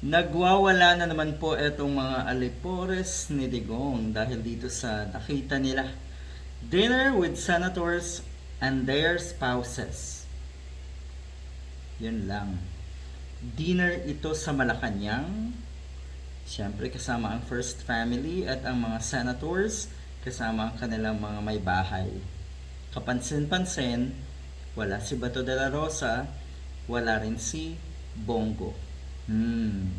Nagwawala na naman po itong mga alipores ni Digong dahil dito sa nakita nila. Dinner with senators and their spouses. Yun lang. Dinner ito sa Malacanang. Siyempre kasama ang first family at ang mga senators kasama ang kanilang mga may bahay. Kapansin-pansin, wala si Bato de la Rosa, wala rin si Bongo. Hmm.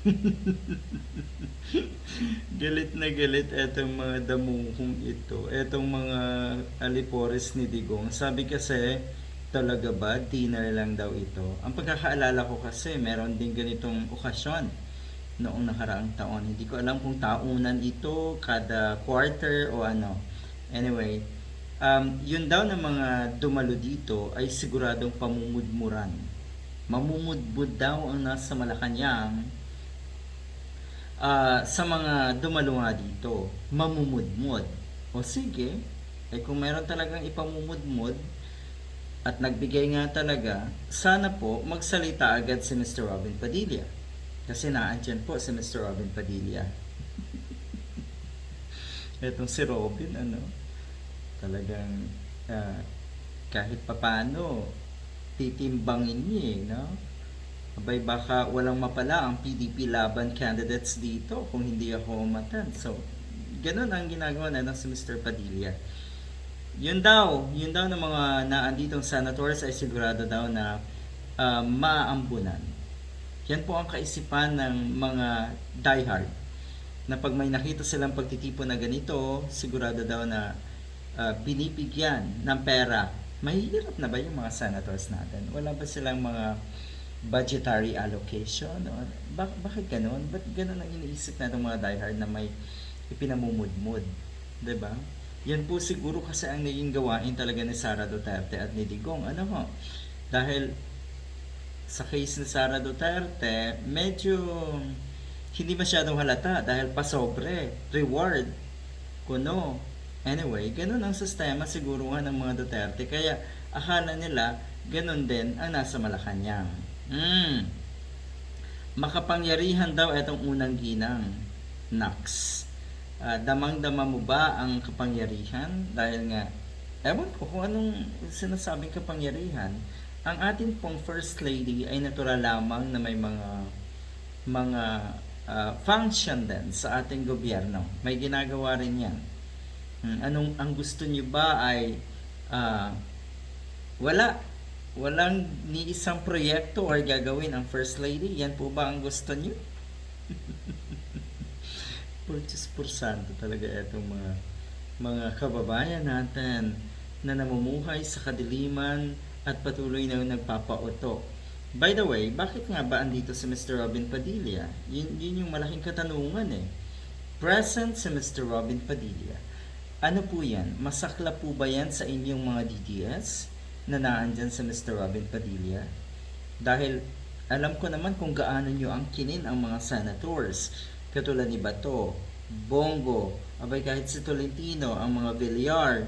galit na galit etong mga damuhong ito. Etong mga alipores ni Digong. Sabi kasi, talaga ba, dinner lang daw ito? Ang pagkakaalala ko kasi, meron din ganitong okasyon noong nakaraang taon. Hindi ko alam kung taunan ito, kada quarter o ano. Anyway, um, yun daw ng mga dumalo dito ay siguradong pamumudmuran. Mamumudbud daw ang nasa Malacanang ah, sa mga dumalo nga dito. Mamumudmud. O sige, eh kung meron talagang ipamumudmud at nagbigay nga talaga, sana po magsalita agad si Mr. Robin Padilla. Kasi naandyan po si Mr. Robin Padilla. Etong si Robin, ano, talagang ah, kahit papano, titimbangin niya eh, no? Abay baka walang mapala ang PDP laban candidates dito kung hindi ako umatan. So, ganun ang ginagawa na ng si Mr. Padilla. Yun daw, yun daw ng mga naanditong senators ay sigurado daw na ah, maaambunan. Yan po ang kaisipan ng mga diehard na pag may nakita silang pagtitipon na ganito, sigurado daw na ah, binibigyan ng pera. Mahirap na ba yung mga senators natin? Wala ba silang mga budgetary allocation? O, bak- bakit ganun? Ba't ganun ang iniisip na itong mga diehard na may ipinamumudmud? ba? Yan po siguro kasi ang naging gawain talaga ni Sara Duterte at ni Digong. Ano ho? Dahil sa case ni Sara Duterte, medyo hindi masyadong halata dahil pasobre, reward, kuno. Anyway, ganun ang sistema siguro nga ng mga Duterte. Kaya akala nila, ganun din ang nasa Malacanang. Mm. Makapangyarihan daw itong unang ginang. Nax. Ah, damang-dama mo ba ang kapangyarihan? Dahil nga, ewan ko kung anong sinasabing kapangyarihan. Ang atin pong First Lady ay natural lamang na may mga mga ah, function din sa ating gobyerno. May ginagawa rin yan. Hmm, Anong ang gusto niyo ba ay ah, wala walang ni isang proyekto or gagawin ang First Lady? Yan po ba ang gusto niyo? Purchase porsanto talaga itong mga mga kababayan natin na namumuhay sa kadiliman at patuloy na nagpapauto. By the way, bakit nga ba andito si Mr. Robin Padilla? Yun, yun yung malaking katanungan eh. Present si Mr. Robin Padilla. Ano po yan? Masakla po ba yan sa inyong mga DDS na naandyan sa Mr. Robin Padilla? Dahil alam ko naman kung gaano nyo ang kinin ang mga senators. Katulad ni Bato, Bongo, abay kahit si Tolentino, ang mga Villar,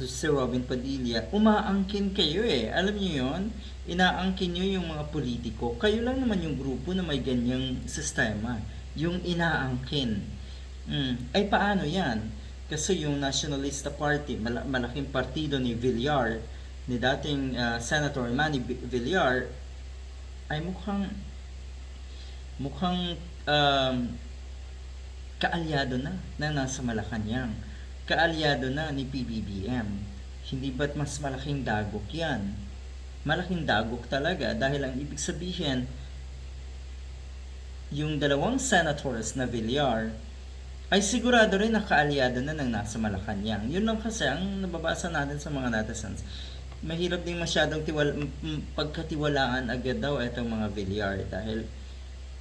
si Robin Padilla, umaangkin kayo eh. Alam niyo yon Inaangkin nyo yung mga politiko. Kayo lang naman yung grupo na may ganyang sistema. Yung inaangkin. Mm. Ay paano yan? Kasi yung Nationalista Party, mala- malaking partido ni Villar, ni dating ah, Senator Manny Villar, ay mukhang mukhang um, kaalyado na na nasa Malacanang. Kaalyado na ni PBBM. Hindi ba't mas malaking dagok yan? Malaking dagok talaga dahil ang ibig sabihin, yung dalawang senators na Villar ay sigurado rin na kaalyado na ng nasa Malacanang. Yun lang kasi ang nababasa natin sa mga netizens. Mahirap din masyadong tiwal, m- m- pagkatiwalaan agad daw itong mga Villar dahil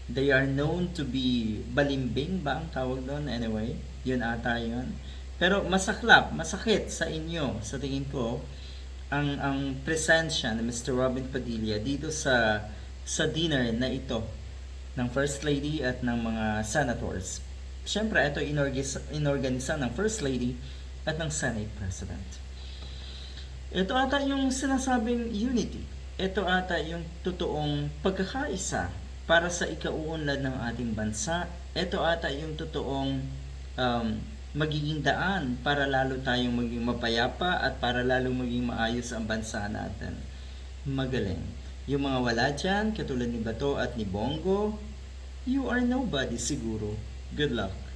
they are known to be balimbing ba ang tawag doon? Anyway, yun ata yun. Pero masaklap, masakit sa inyo, sa tingin ko, ang ang presensya ni Mr. Robin Padilla dito sa sa dinner na ito ng First Lady at ng mga senators. Siyempre, ito inorgis, inorganisa ng First Lady at ng Senate President. Ito ata yung sinasabing unity. Ito ata yung totoong pagkakaisa para sa ikauunlad ng ating bansa. Ito ata yung totoong um, magiging daan para lalo tayong maging mapayapa at para lalong maging maayos ang bansa natin. Magaling. Yung mga wala dyan, katulad ni Bato at ni Bongo, you are nobody siguro. Good luck.